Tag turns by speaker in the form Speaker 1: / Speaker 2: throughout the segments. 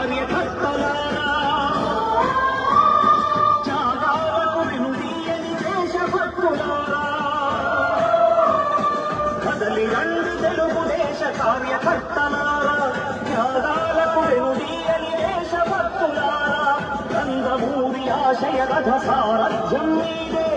Speaker 1: కార్యకర్తలారా త్యాగాలకు వినుదీయని దేశభక్తులారా కదలి ఆశయ రథ సారథ్యం మీదే.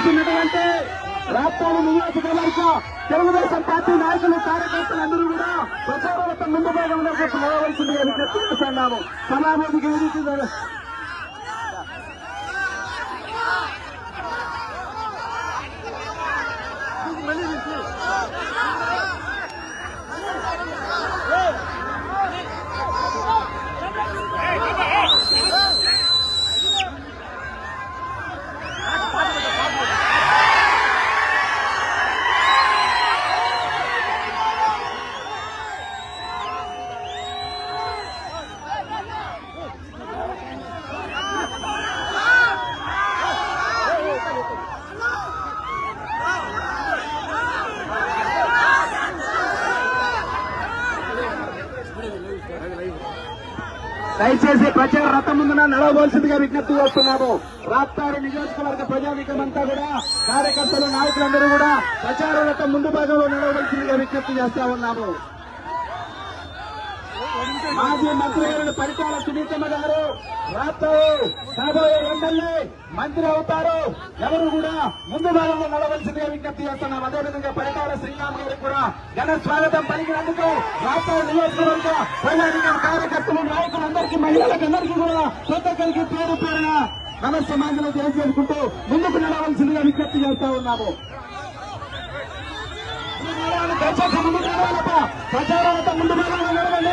Speaker 2: చేస్తున్నటువంటి రాష్ట్రాల నియోజకవర్గ తెలుగుదేశం పార్టీ నాయకులు కార్యకర్తలందరూ కూడా ప్రచారాలతో ముందు భాగంలో నిలవలసిందిగా విజ్ఞప్తి చేస్తున్నాము సమావేశికి దయచేసి ప్రచార రథం ముందున నడవవలసిందిగా విజ్ఞప్తి చేస్తున్నాము రాప్తారు నియోజకవర్గ ప్రజానీకమంతా కూడా కార్యకర్తలు నాయకులందరూ కూడా ప్రచార రథం ముందు భాగంలో నడవవలసిందిగా విజ్ఞప్తి చేస్తా ఉన్నాము. మాజీ మంత్రి పరిటాల సునీతమ్మ గారు రాప్తారు కాబోయే ఎమ్మెల్యే మంత్రి అవుతారు. ఎవరు కూడా ముందు భాగంలో నడవలసిందిగా విజ్ఞప్తి చేస్తున్నాం. అదేవిధంగా పరిటాల శ్రీరామ్ గారికి కూడా ఘన స్వాగతం పలికినందుకు రాప్తారు నియోజకవర్గ ప్రజానికం కార్యకర్తలు నాయకులందరికీ మహిళలకు కూడా కొత్త పేరు పేరున నమస్తే మాంజలు తెలియజేసుకుంటూ ముందుకు నడవలసిందిగా విజ్ఞప్తి చేస్తా ఉన్నాము. దయచేసి ప్రచారాలతో ముందు భాగంలో నడవండి.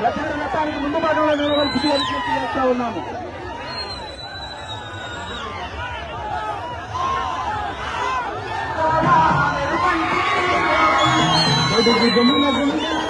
Speaker 2: ప్రచార రథానికి ముందు భాగంలో నడవలసిందిగా విజ్ఞప్తి చేస్తా ఉన్నాము. అడుగు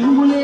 Speaker 2: আঙ্গুলে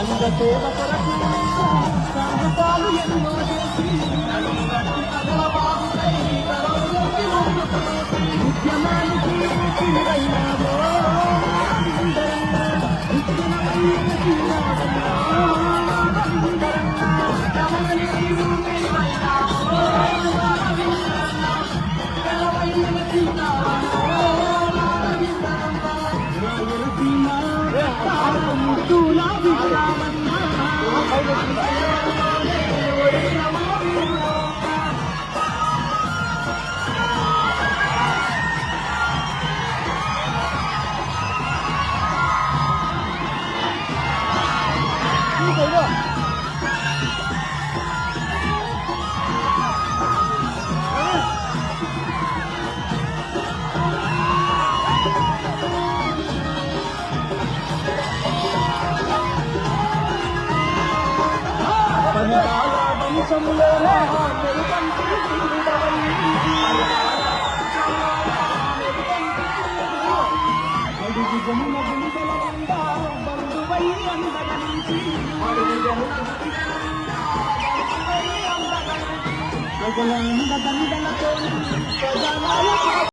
Speaker 2: సంఘ సేవ కొరకు సాహసాలు ఎన్నో చేసి నడిగట్టి ప్రజల ఉద్యమానికి తీరైనావో అడుగు గుండెల బంధువై ప్రజల దండలతో ప్రజల